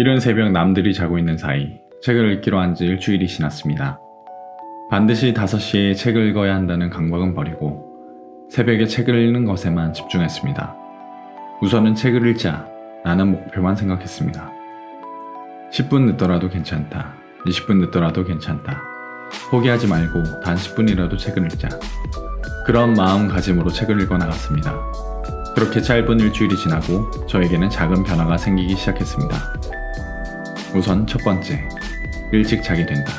이른 새벽 남들이 자고 있는 사이 책을 읽기로 한 지 일주일이 지났습니다. 반드시 5시에 책을 읽어야 한다는 강박은 버리고 새벽에 책을 읽는 것에만 집중했습니다. 우선은 책을 읽자 라는 목표만 생각했습니다. 10분 늦더라도 괜찮다. 20분 늦더라도 괜찮다. 포기하지 말고 단 10분이라도 책을 읽자. 그런 마음가짐으로 책을 읽어 나갔습니다. 그렇게 짧은 일주일이 지나고 저에게는 작은 변화가 생기기 시작했습니다. 우선 첫 번째, 일찍 자게 된다.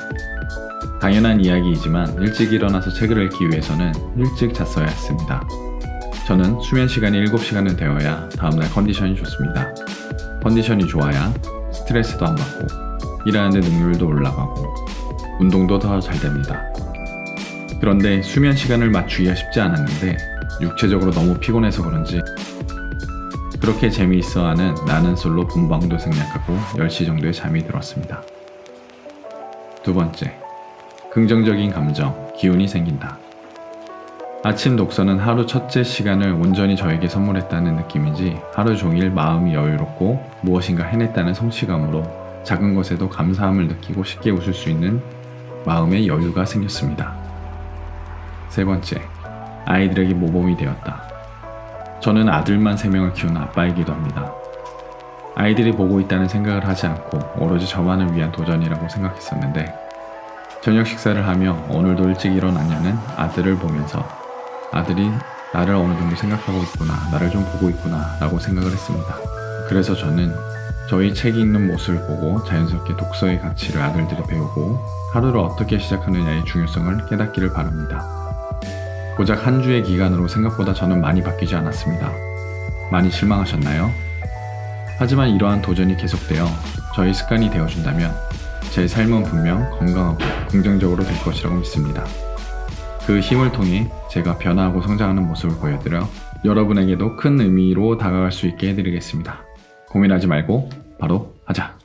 당연한 이야기이지만 일찍 일어나서 책을 읽기 위해서는 일찍 잤어야 했습니다. 저는 수면 시간이 7시간은 되어야 다음날 컨디션이 좋습니다. 컨디션이 좋아야 스트레스도 안 받고 일하는 데 능률도 올라가고 운동도 더 잘 됩니다. 그런데 수면 시간을 맞추기가 쉽지 않았는데 육체적으로 너무 피곤해서 그런지 그렇게 재미있어 하는 나는 솔로 본방도 생략하고 10시 정도에 잠이 들었습니다. 두 번째, 긍정적인 감정, 기운이 생긴다. 아침 독서는 하루 첫째 시간을 온전히 저에게 선물했다는 느낌인지 하루 종일 마음이 여유롭고 무엇인가 해냈다는 성취감으로 작은 것에도 감사함을 느끼고 쉽게 웃을 수 있는 마음의 여유가 생겼습니다. 세 번째, 아이들에게 모범이 되었다. 저는 아들만 3명을 키우는 아빠이기도 합니다. 아이들이 보고 있다는 생각을 하지 않고 오로지 저만을 위한 도전이라고 생각했었는데 저녁 식사를 하며 오늘도 일찍 일어났냐는 아들을 보면서 아들이 나를 어느 정도 생각하고 있구나, 나를 좀 보고 있구나 라고 생각을 했습니다. 그래서 저는 저희 책 읽는 모습을 보고 자연스럽게 독서의 가치를 아들들이 배우고 하루를 어떻게 시작하느냐의 중요성을 깨닫기를 바랍니다. 고작 한 주의 기간으로 생각보다 저는 많이 바뀌지 않았습니다. 많이 실망하셨나요? 하지만 이러한 도전이 계속되어 저희 습관이 되어준다면 제 삶은 분명 건강하고 긍정적으로 될 것이라고 믿습니다. 그 힘을 통해 제가 변화하고 성장하는 모습을 보여드려 여러분에게도 큰 의미로 다가갈 수 있게 해드리겠습니다. 고민하지 말고 바로 하자.